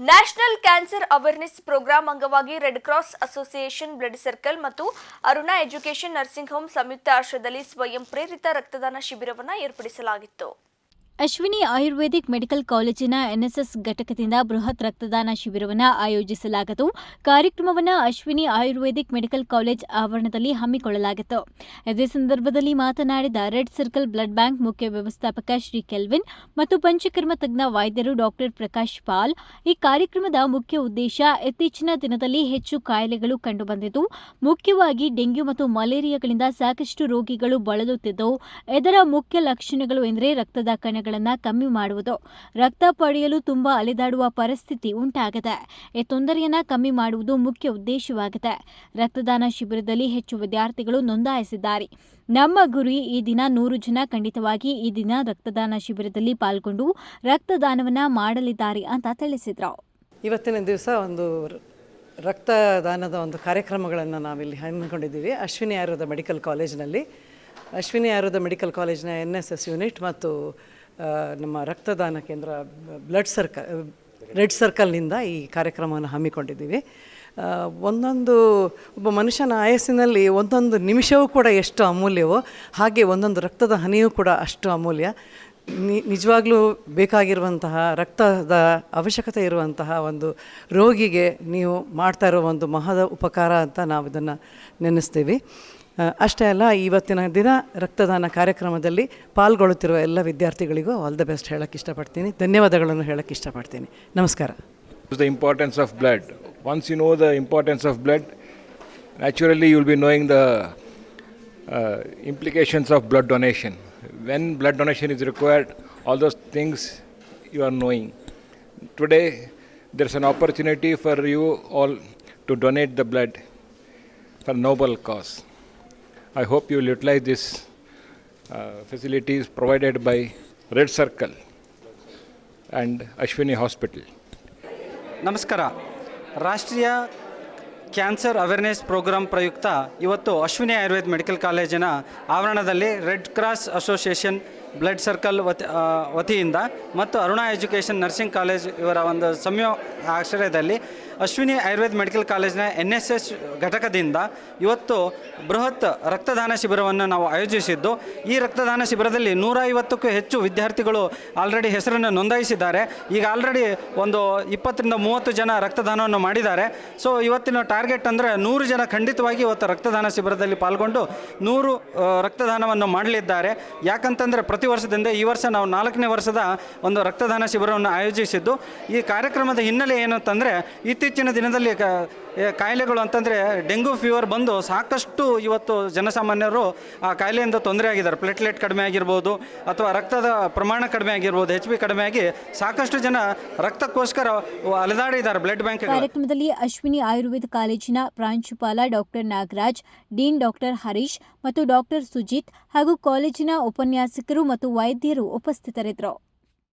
National cancer awareness program ಅಂಗವಾಗಿ red cross association blood circle ಮತ್ತು Aruna education nursing home ಸಂಯುಕ್ತ ಆಶ್ರಯದಲ್ಲಿ ಸ್ವಯಂ ಪ್ರೇರಿತ ರಕ್ತದಾನ ಶಿಬಿರವನ್ನು ಏರ್ಪಡಿಸಲಾಗಿತ್ತು. ಅಶ್ವಿನಿ ಆಯುರ್ವೇದಿಕ್ ಮೆಡಿಕಲ್ ಕಾಲೇಜಿನ ಎನ್ಎಸ್ಎಸ್ ಘಟಕದಿಂದ ಬೃಹತ್ ರಕ್ತದಾನ ಶಿಬಿರವನ್ನು ಆಯೋಜಿಸಲಾಗಿತ್ತು ಕಾರ್ಯಕ್ರಮವನ್ನು ಅಶ್ವಿನಿ ಆಯುರ್ವೇದಿಕ್ ಮೆಡಿಕಲ್ ಕಾಲೇಜ್ ಆವರಣದಲ್ಲಿ ಹಮ್ಮಿಕೊಳ್ಳಲಾಗಿತ್ತು. ಇದೇ ಸಂದರ್ಭದಲ್ಲಿ ಮಾತನಾಡಿದ ರೆಡ್ ಸರ್ಕಲ್ ಬ್ಲಡ್ ಬ್ಯಾಂಕ್ ಮುಖ್ಯ ವ್ಯವಸ್ಥಾಪಕ ಶ್ರೀ ಕೆಲ್ವಿನ್ ಮತ್ತು ಪಂಚಕರ್ಮ ತಜ್ಞ ವೈದ್ಯರು ಡಾಕ್ಟರ್ ಪ್ರಕಾಶ್ ಪಾಲ್. ಈ ಕಾರ್ಯಕ್ರಮದ ಮುಖ್ಯ ಉದ್ದೇಶ ಇತ್ತೀಚಿನ ದಿನದಲ್ಲಿ ಹೆಚ್ಚು ಕಾಯಿಲೆಗಳು ಕಂಡುಬಂದಿದ್ದು, ಮುಖ್ಯವಾಗಿ ಡೆಂಗ್ಯೂ ಮತ್ತು ಮಲೇರಿಯಾಗಳಿಂದ ಸಾಕಷ್ಟು ರೋಗಿಗಳು ಬಳಲುತ್ತಿದ್ದು, ಇದರ ಮುಖ್ಯ ಲಕ್ಷಣಗಳು ಎಂದರೆ ರಕ್ತದ ಕಣಗಳನ್ನು ಕಮ್ಮಿ ಮಾಡುವುದು. ರಕ್ತ ಪಡೆಯಲು ತುಂಬಾ ಅಲೆದಾಡುವ ಪರಿಸ್ಥಿತಿ ಉಂಟಾಗಿದೆ. ಈ ತೊಂದರೆಯನ್ನು ಕಮ್ಮಿ ಮಾಡುವುದು ಮುಖ್ಯ ಉದ್ದೇಶವಾಗಿದೆ. ರಕ್ತದಾನ ಶಿಬಿರದಲ್ಲಿ ಹೆಚ್ಚು ವಿದ್ಯಾರ್ಥಿಗಳು ನೋಂದಾಯಿಸಿದ್ದಾರೆ. ನಮ್ಮ ಗುರಿ ಈ ದಿನ ನೂರು ಜನ ಖಂಡಿತವಾಗಿ ಈ ದಿನ ರಕ್ತದಾನ ಶಿಬಿರದಲ್ಲಿ ಪಾಲ್ಗೊಂಡು ರಕ್ತದಾನವನ್ನ ಮಾಡಲಿದ್ದಾರೆ ಅಂತ ತಿಳಿಸಿದರು. ಇವತ್ತಿನ ದಿವಸ ಒಂದು ರಕ್ತದಾನದ ಒಂದು ಕಾರ್ಯಕ್ರಮಗಳನ್ನು ನಾವಿಲ್ಲಿ ಹಮ್ಮಿಕೊಂಡಿದ್ದೀವಿ. ಅಶ್ವಿನಿ ಆಯುರ್ವೇದ ಮೆಡಿಕಲ್ ಕಾಲೇಜಿನಲ್ಲಿ. ಅಶ್ವಿನಿ ಆಯುರ್ವೇದ ಮೆಡಿಕಲ್ ಕಾಲೇಜಿನ ಎನ್ ಎಸ್ ಎಸ್ ಯೂನಿಟ್ ಮತ್ತು ನಮ್ಮ ರಕ್ತದಾನ ಕೇಂದ್ರ ಬ್ಲಡ್ ಸರ್ಕಲ್ ರೆಡ್ ಸರ್ಕಲ್ನಿಂದ ಈ ಕಾರ್ಯಕ್ರಮವನ್ನು ಹಮ್ಮಿಕೊಂಡಿದ್ದೀವಿ. ಒಂದೊಂದು, ಒಬ್ಬ ಮನುಷ್ಯನ ಆಯಸ್ಸಿನಲ್ಲಿ ಒಂದೊಂದು ನಿಮಿಷವೂ ಕೂಡ ಎಷ್ಟು ಅಮೂಲ್ಯವೋ, ಹಾಗೆ ಒಂದೊಂದು ರಕ್ತದ ಹನಿಯೂ ಕೂಡ ಅಷ್ಟು ಅಮೂಲ್ಯ. ನಿ, ನಿಜವಾಗ್ಲೂ ಬೇಕಾಗಿರುವಂತಹ ರಕ್ತದ ಅವಶ್ಯಕತೆ ಇರುವಂತಹ ಒಂದು ರೋಗಿಗೆ ನೀವು ಮಾಡ್ತಾ ಇರೋ ಒಂದು ಮಹದ ಉಪಕಾರ ಅಂತ ನಾವು ಇದನ್ನು ನೆನೆಸ್ತೀವಿ. ಅಷ್ಟೇ ಅಲ್ಲ ಇವತ್ತಿನ ದಿನ ರಕ್ತದಾನ ಕಾರ್ಯಕ್ರಮದಲ್ಲಿ ಪಾಲ್ಗೊಳ್ಳುತ್ತಿರುವ ಎಲ್ಲ ವಿದ್ಯಾರ್ಥಿಗಳಿಗೂ ಆಲ್ ದ ಬೆಸ್ಟ್ ಹೇಳಕ್ಕೆ ಇಷ್ಟಪಡ್ತೀನಿ. ಧನ್ಯವಾದಗಳನ್ನು ಹೇಳಕ್ಕೆ ಇಷ್ಟಪಡ್ತೀನಿ. ನಮಸ್ಕಾರ. The importance of blood once you know the importance of blood naturally you be knowing the implications of blood of when blood When is donation all those things you are knowing today knowing. Today, there's an opportunity for you all to donate the blood for noble cause. I hope you will utilize this uh, facilities provided by Red Circle and Ashwini Hospital. ನಮಸ್ಕಾರ ರಾಷ್ಟ್ರೀಯ cancer awareness program ಪ್ರಯುಕ್ತ ಇವತ್ತು Ashwini Ayurveda medical ಕಾಲೇಜಿನ ಆವರಣದಲ್ಲಿ red cross association blood circle ವತಿ ವತಿಯಿಂದ ಮತ್ತು Aruna education nursing college ಇವರ ಒಂದು ಸಂಯೋ ಆಶ್ರಯದಲ್ಲಿ ಅಶ್ವಿನಿ ಆಯುರ್ವೇದ ಮೆಡಿಕಲ್ ಕಾಲೇಜಿನ ಎನ್ ಎಸ್ ಎಸ್ ಘಟಕದಿಂದ ಇವತ್ತು ಬೃಹತ್ ರಕ್ತದಾನ ಶಿಬಿರವನ್ನು ನಾವು ಆಯೋಜಿಸಿದ್ದು. ಈ ರಕ್ತದಾನ ಶಿಬಿರದಲ್ಲಿ ನೂರ ಐವತ್ತಕ್ಕೂ ಹೆಚ್ಚು ವಿದ್ಯಾರ್ಥಿಗಳು ಆಲ್ರೆಡಿ ಹೆಸರನ್ನು ನೋಂದಾಯಿಸಿದ್ದಾರೆ. ಈಗ ಆಲ್ರೆಡಿ ಒಂದು ಇಪ್ಪತ್ತರಿಂದ ಮೂವತ್ತು ಜನ ರಕ್ತದಾನವನ್ನು ಮಾಡಿದ್ದಾರೆ. ಸೊ, ಇವತ್ತಿನ ಟಾರ್ಗೆಟ್ ಅಂದರೆ ನೂರು ಜನ ಖಂಡಿತವಾಗಿ ಇವತ್ತು ರಕ್ತದಾನ ಶಿಬಿರದಲ್ಲಿ ಪಾಲ್ಗೊಂಡು ನೂರು ರಕ್ತದಾನವನ್ನು ಮಾಡಲಿದ್ದಾರೆ. ಯಾಕಂತಂದರೆ ಪ್ರತಿ ವರ್ಷದಿಂದ ಈ ವರ್ಷ ನಾವು ನಾಲ್ಕನೇ ವರ್ಷದ ಒಂದು ರಕ್ತದಾನ ಶಿಬಿರವನ್ನು ಆಯೋಜಿಸಿದ್ದು. ಈ ಕಾರ್ಯಕ್ರಮದ ಹಿನ್ನೆಲೆ ಏನು ಅಂತಂದರೆ ಇತ್ತೀಚಿನ ದಿನದಲ್ಲಿ ಕಾಯಿಲೆಗಳು ಅಂತಂದರೆ ಡೆಂಗು ಫೀವರ್ ಬಂದು ಸಾಕಷ್ಟು ಇವತ್ತು ಜನಸಾಮಾನ್ಯರು ಆ ಕಾಯಿಲೆಯಿಂದ ತೊಂದರೆ ಆಗಿದ್ದಾರೆ. ಪ್ಲೇಟ್ಲೆಟ್ ಕಡಿಮೆ ಆಗಿರ್ಬೋದು ಅಥವಾ ರಕ್ತದ ಪ್ರಮಾಣ ಕಡಿಮೆ ಆಗಿರ್ಬೋದು ಹೆಚ್ ಬಿ ಕಡಿಮೆ ಆಗಿ ಸಾಕಷ್ಟು ಜನ ರಕ್ತಕ್ಕೋಸ್ಕರ ಅಲೆದಾಡಿದ್ದಾರೆ ಬ್ಲಡ್ ಬ್ಯಾಂಕ್ ಕಾರ್ಯಕ್ರಮದಲ್ಲಿ ಅಶ್ವಿನಿ ಆಯುರ್ವೇದ ಕಾಲೇಜಿನ ಪ್ರಾಂಶುಪಾಲ doctor Nagaraj, dean doctor Harish ಮತ್ತು ಡಾಕ್ಟರ್ ಸುಜಿತ್ ಹಾಗೂ ಕಾಲೇಜಿನ ಉಪನ್ಯಾಸಕರು ಮತ್ತು ವೈದ್ಯರು ಉಪಸ್ಥಿತರಿದ್ದರು.